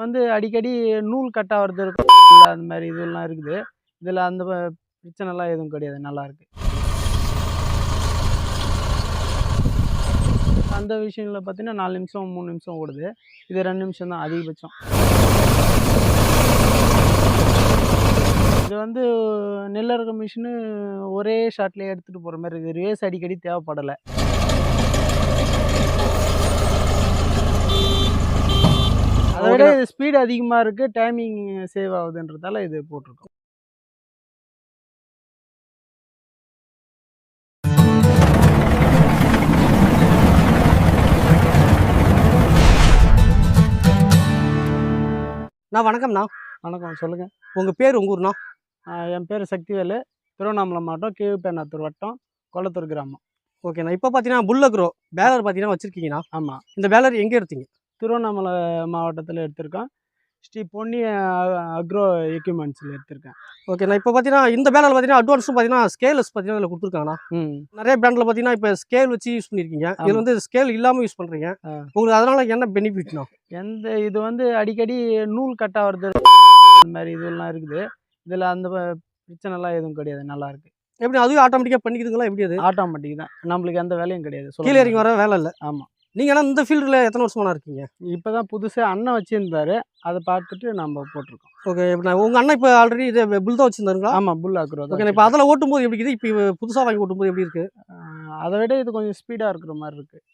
வந்து அடிக்கடி நூல் கட் ஆகிறது இருக்கும். அந்த மாதிரி இதெல்லாம் இருக்குது. இதில் அந்த பிரச்சனைலாம் எதுவும் கிடையாது. நல்லாயிருக்கு அந்த விஷயங்களில் பார்த்தீங்கன்னா நாலு நிமிஷம் மூணு நிமிஷம் ஓடுது. இது ரெண்டு நிமிஷம் தான் அதிகபட்சம். இது வந்து நெல் அறுக்க மிஷினு ஒரே ஷாட்லேயே எடுத்துகிட்டு போகிற மாதிரி இருக்குது. ரேஸ் அடிக்கடி தேவைப்படலை. அதை விட இது ஸ்பீடு அதிகமாக இருக்குது டைமிங் சேவ் ஆகுதுன்றதால இது போட்டிருக்கோம். நான் வணக்கம்ண்ணா. வணக்கம் சொல்லுங்கள் உங்கள் பேர் உங்கள் ஊர்ண்ணா? என் பேர் சக்திவேலு. திருவண்ணாமலை மாவட்டம் கீழ்பேனாத்தூர் வட்டம் கொளத்தூர் கிராமம். ஓகேண்ணா. இப்போ பார்த்தீங்கன்னா புல்லக்ரோ பேலர் பார்த்தீங்கன்னா வச்சுருக்கீங்கண்ணா. ஆமாம் இந்த பேலர் எங்கே எடுத்தீங்க? திருவண்ணாமலை மாவட்டத்தில் எடுத்திருக்கோம். ஸ்ரீ பொன்னி அக்ரோ எக்யூப்மெண்ட்ஸில் எடுத்திருக்கேன். ஓகேண்ணா இப்போ பார்த்தீங்கன்னா இந்த பேலர் பார்த்தீங்கன்னா அட்வான்ஸும் பார்த்தீங்கன்னா ஸ்கேலஸ் பார்த்தீங்கன்னா இதில் கொடுத்துருக்காங்கண்ணா. ம். நிறைய பிராண்டில் பார்த்தீங்கன்னா இப்போ ஸ்கேல் வச்சு யூஸ் பண்ணியிருக்கீங்க இதில். வந்து ஸ்கேல் இல்லாமல் யூஸ் பண்ணுறீங்க. உங்களுக்கு அதனால என்ன பெனிஃபிட்ண்ணா எந்த இது வந்து அடிக்கடி நூல் கட் ஆகிறது அந்த மாதிரி இதெல்லாம் இருக்குது. இதில் அந்த பிரச்சனைலாம் எதுவும் கிடையாது. நல்லா இருக்கு. எப்படி அதுவும் ஆட்டோமேட்டிக்காக பண்ணிக்குதுங்களா எப்படி அது? ஆட்டோமேட்டிக் தான். நம்மளுக்கு எந்த வேலையும் கிடையாது. கீழே இறங்கி வர வேலை இல்லை. ஆமாம் நீங்கள் ஆனால் இந்த ஃபீல்டில் எத்தனை வருஷமா இருக்கீங்க இப்போ தான் புதுசாக அண்ணன் வச்சுருந்தாரு அதை பார்த்துட்டு நம்ம போட்டிருக்கோம் ஓகே இப்போ உங்கள் அண்ணன் இப்போ ஆல்ரெடி இது புல் தான் வச்சுருந்தாருங்களா ஆமாம் புல் அக்ரோ ஓகே இப்போ அதில் ஓட்டும்போது எப்படி இருக்குது இப்போ புதுசாக வாங்கி ஓட்டும்போது எப்படி இருக்குது அதை விட இது கொஞ்சம் ஸ்பீடாக இருக்கிற மாதிரி இருக்குது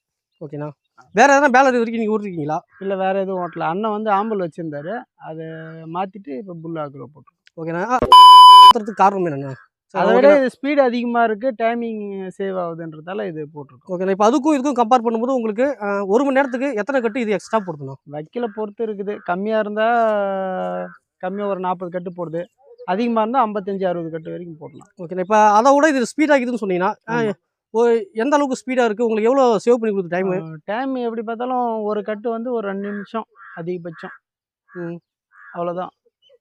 ஓகேண்ணா வேறு எதனா பேலர் இது வரைக்கும் நீங்கள் ஓட்டிருக்கீங்களா இல்லை வேறு எதுவும் ஓட்டல அண்ணன் வந்து ஆம்பல் வச்சுருந்தாரு அதை மாற்றிட்டு இப்போ புல் அக்ரோ போட்டிருக்கோம் ஓகேண்ணா காரணம் என்னண்ணா அதை விட இது ஸ்பீடு அதிகமாக இருக்குது டைமிங் சேவ் ஆகுதுன்றதால இது போட்டிருக்கோம். ஓகேண்ணா இப்போ அதுக்கும் இதுக்கும் கம்பேர் பண்ணும்போது உங்களுக்கு ஒரு மணி நேரத்துக்கு எத்தனை கட்டு இது எக்ஸ்ட்ரா போடுதுண்ணா? வைக்கல பொறுத்து இருக்குது. கம்மியாக இருந்தால் கம்மியாக ஒரு நாற்பது கட்டு போடுது. அதிகமாக இருந்தால் ஐம்பத்தஞ்சு அறுபது கட்டு வரைக்கும் போடலாம். ஓகேண்ணா இப்போ அதை விட இது ஸ்பீட் ஆகிதுன்னு சொன்னீங்கன்னா எந்த அளவுக்கு ஸ்பீடாக இருக்குது உங்களுக்கு எவ்வளோ சேவ் பண்ணி கொடுத்து டைமு டைம் எப்படி பார்த்தாலும் ஒரு கட்டு வந்து ஒரு ரெண்டு நிமிஷம் அதிகபட்சம். ம். அவ்வளோதான்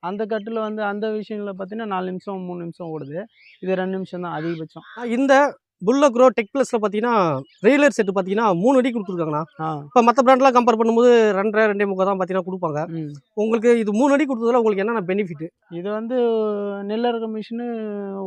அந்த கட்டில் வந்து அந்த விஷயங்களில் பார்த்தீங்கன்னா நாலு நிமிஷம் மூணு நிமிஷம் ஓடுது. இது ரெண்டு நிமிஷம் தான் அதிகபட்சம். இந்த புல்ல க்ரோ டெக் ப்ளஸில் பார்த்தீங்கன்னா ரெகுலர் செட்டு பார்த்தீங்கன்னா மூணு அடி கொடுத்துருக்காங்கண்ணா. இப்போ மற்ற பிராண்ட்லாம் கம்பேர் பண்ணும்போது ரெண்டரை ரெண்டே முக்கால் தான் பார்த்தீங்கன்னா கொடுப்பாங்க. உங்களுக்கு இது மூணு அடி கொடுத்ததுல உங்களுக்கு என்னென்ன பெனிஃபிட் இது வந்து நெல் அறுக்க மிஷினு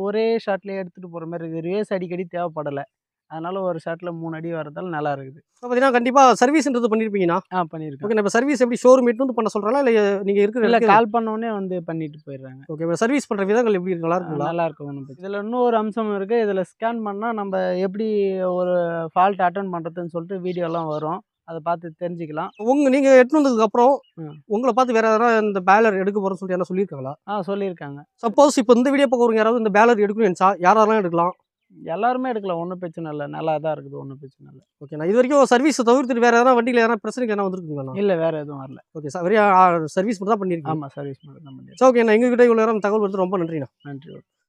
ஒரே ஷாட்லேயே எடுத்துகிட்டு போகிற மாதிரி இருக்குது ரேஸ் அடிக்கடி தேவைப்படலை. அதனால ஒரு ஷாட்டில் மூணு அடி வரதால நல்லா இருக்குது. இப்போ பார்த்தீங்கன்னா கண்டிப்பாக சர்வீஸ்ன்றது பண்ணியிருப்பீங்கண்ணா ஆ பண்ணியிருக்கேன் ஓகே இப்போ சர்வீஸ் எப்படி ஷோரூம் எட்டு வந்து பண்ண சொல்கிறாங்களா இல்லை நீங்கள் இருக்கிற இல்லை கால் பண்ணோடனே வந்து பண்ணிட்டு போயிடுறாங்க. ஓகே இப்போ சர்வீஸ் பண்ணுற விதங்கள் எப்படி இருக்கு? நல்லா இருக்குங்களா? நல்லா இருக்கும் ஒன்றும் இதில் இன்னொரு அம்சம் இருக்குது இதில் ஸ்கேன் பண்ணால் நம்ம எப்படி ஒரு ஃபால்ட் அட்டன் பண்ணுறதுன்னு சொல்லிட்டு வீடியோலாம் வரும். அதை பார்த்து தெரிஞ்சுக்கலாம். உங்க நீங்கள் எட்டு வந்ததுக்கு அப்புறம் ம். உங்களை பார்த்து வேற யாராவது இந்த பேலர் எடுக்க போகிறோம்னு சொல்லிட்டு என்ன சொல்லியிருக்காங்களா? ஆ சொல்லியிருக்காங்க. சப்போஸ் இப்போ இந்த வீடியோ பார்க்குறவங்க யாராவது இந்த பேலர் எடுக்கணும்னு நினச்சா யாரெல்லாம் எடுக்கலாம்? எல்லாருமே எடுக்கலாம். ஒன்றும் பிரச்சனை இல்லை. நல்லா தான் இருக்குது. ஒன்றும் பிரச்சனை இல்லை. ஓகே நான் இது வரைக்கும் சர்வீஸ் தவிர்த்துட்டு வேற எதனா வண்டியில் எதனா பிரச்சனைக்கு எதனா வந்திருக்குங்களா இல்லை வேறு எதுவும் வரல. ஓகே சார் வெறும் சர்வீஸ் மட்டும் தான் பண்ணியிருக்கேன் ஆமாம் சர்வீஸ் மட்டும் தான் பண்ணியிருக்கேன் ஓகே நான் எங்ககிட்ட இவ்வளோ நேரம் தகவல் வந்து ரொம்ப நன்றிண்ணா. நன்றி